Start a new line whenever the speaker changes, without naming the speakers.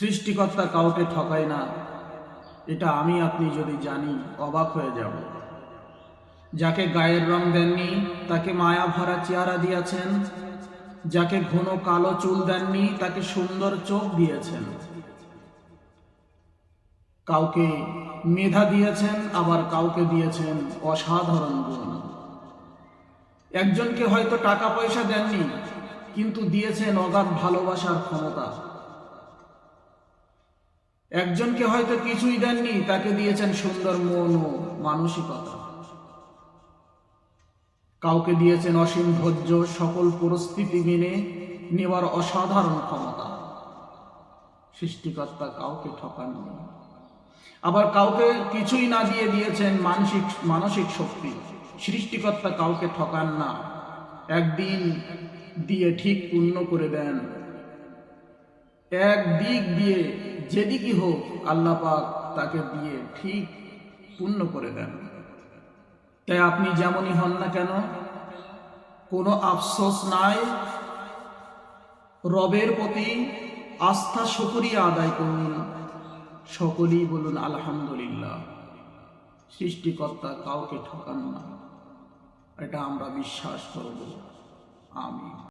সৃষ্টিকর্তা কাউকে ঠকায় না। এটা আমি আপনি যদি জানি, অবাক হয়ে যাব। যাকে গায়ের রং দেননি, তাকে মায়া ভরা চেহারা দিয়েছেন। যাকে ঘন কালো চুল দেননি, তাকে সুন্দর চোখ দিয়েছেন। কাউকে মেধা দিয়েছেন, আবার কাউকে দিয়েছেন অসাধারণ গুণ। একজনকে হয়তো টাকা পয়সা দেননি, কিন্তু দিয়েছেন অগাধ ভালোবাসার ক্ষমতা। একজনকে হয়তো কিছুই দেননি, তাকে দিয়েছেন সুন্দর মন ও মানসিকতা। কাউকে দিয়েছেন অসীম ধৈর্য, সকল পরিস্থিতি মেনে নেওয়ার অসাধারণ ক্ষমতা। সৃষ্টিকর্তা কাউকে ঠকাননি আবার কাউকে কিছুই না দিয়ে দিয়েছেন মানসিক মানসিক শক্তি। সৃষ্টিকর্তা কাউকে ঠকান না। একদিন দিয়ে ঠিক পূর্ণ করে দেন। এক দিক দিয়ে যেদিকই হোক আল্লাহ পাক তাকে দিয়ে ঠিক পূর্ণ করে দেন। তাই আপনি যেমনই হন না কেন, কোনো আফসোস নাই, রবের প্রতি আস্থা শুকরিয়া আদায় করুন, সকলেই বলুন আলহামদুলিল্লাহ, সৃষ্টিকর্তা কাউকে ঠকান না। এটা আমরা বিশ্বাস করব। আমি